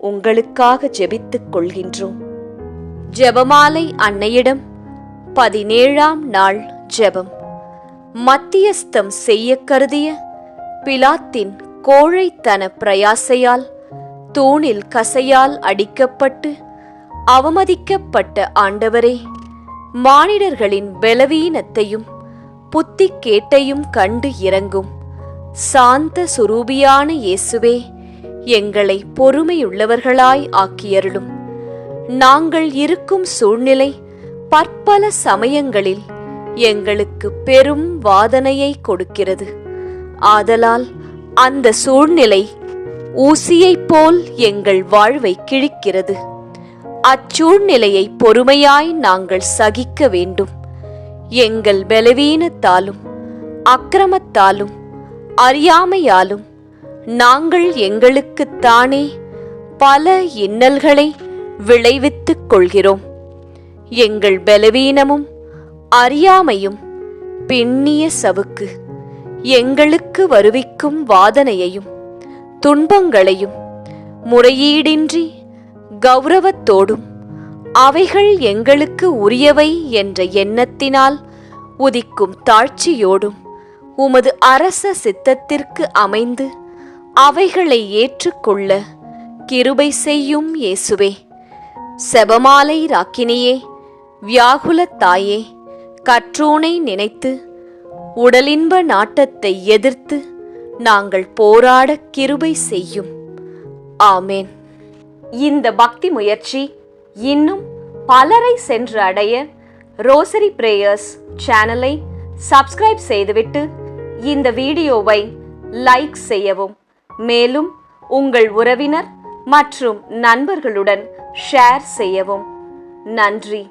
உங்களுக்காக ஜெபித்துக் கொள்கின்றோம். ஜெபமாலை அன்னையிடம் பதினேழாம் நாள் ஜெபம். மத்தியஸ்தம் செய்ய கருதிய பிலாத்தின் கோழைத்தன பிரயாசையால் தூணில் கசையால் அடிக்கப்பட்டு அவமதிக்கப்பட்ட ஆண்டவரே மானிடர்களின் பலவீனத்தையும் புத்தி கேட்டையும் கண்டு இறங்கும் சாந்த சுரூபியான இயேசுவே எங்களை பொறுமையுள்ளவர்களாய் ஆக்கியருளும். நாங்கள் இருக்கும் சூழ்நிலை பற்பல சமயங்களில் எங்களுக்கு பெரும் வாதனையை கொடுக்கிறது. ஆதலால் அந்த சூழ்நிலை ஊசியைப் போல் எங்கள் வாழ்வை கிழிக்கிறது. அச்சூழ்நிலையை பொறுமையாய் நாங்கள் சகிக்க வேண்டும். எங்கள் பலவீனத்தாலும் அக்கிரமத்தாலும் அறியாமையாலும் நாங்கள் எங்களுக்குத்தானே பல இன்னல்களை விளைவித்துக் கொள்கிறோம். எங்கள் பலவீனமும் அறியாமையும் பின்னிய சவுக்கு. எங்களுக்கு வருவிக்கும் வாதனையையும் துன்பங்களையும் முறையீடின்றி கௌரவத்தோடும் அவைகள் எங்களுக்கு உரியவை என்ற எண்ணத்தினால் உதிக்கும் தாழ்ச்சியோடும் உமது அரச சித்தத்திற்கு அமைந்து அவைகளை ஏற்றுக்கொள்ள கிருபை செய்யும் இயேசுவே. செபமாலை ராக்கினியே வியாகுலத் தாயே கற்றோனை நினைத்து உடலின்ப நாட்டத்தை எதிர்த்து நாங்கள் போராட கிருபை செய்யும். ஆமேன். இந்த பக்தி முயற்சி இன்னும் பலரை சென்று அடைய ரோசரி பிரேயர்ஸ் சேனலை சப்ஸ்கிரைப் செய்துவிட்டு இந்த வீடியோவை லைக் செய்யவும். மேலும் உங்கள் உறவினர் மற்றும் நண்பர்களுடன் ஷேர் செய்யவும். நன்றி.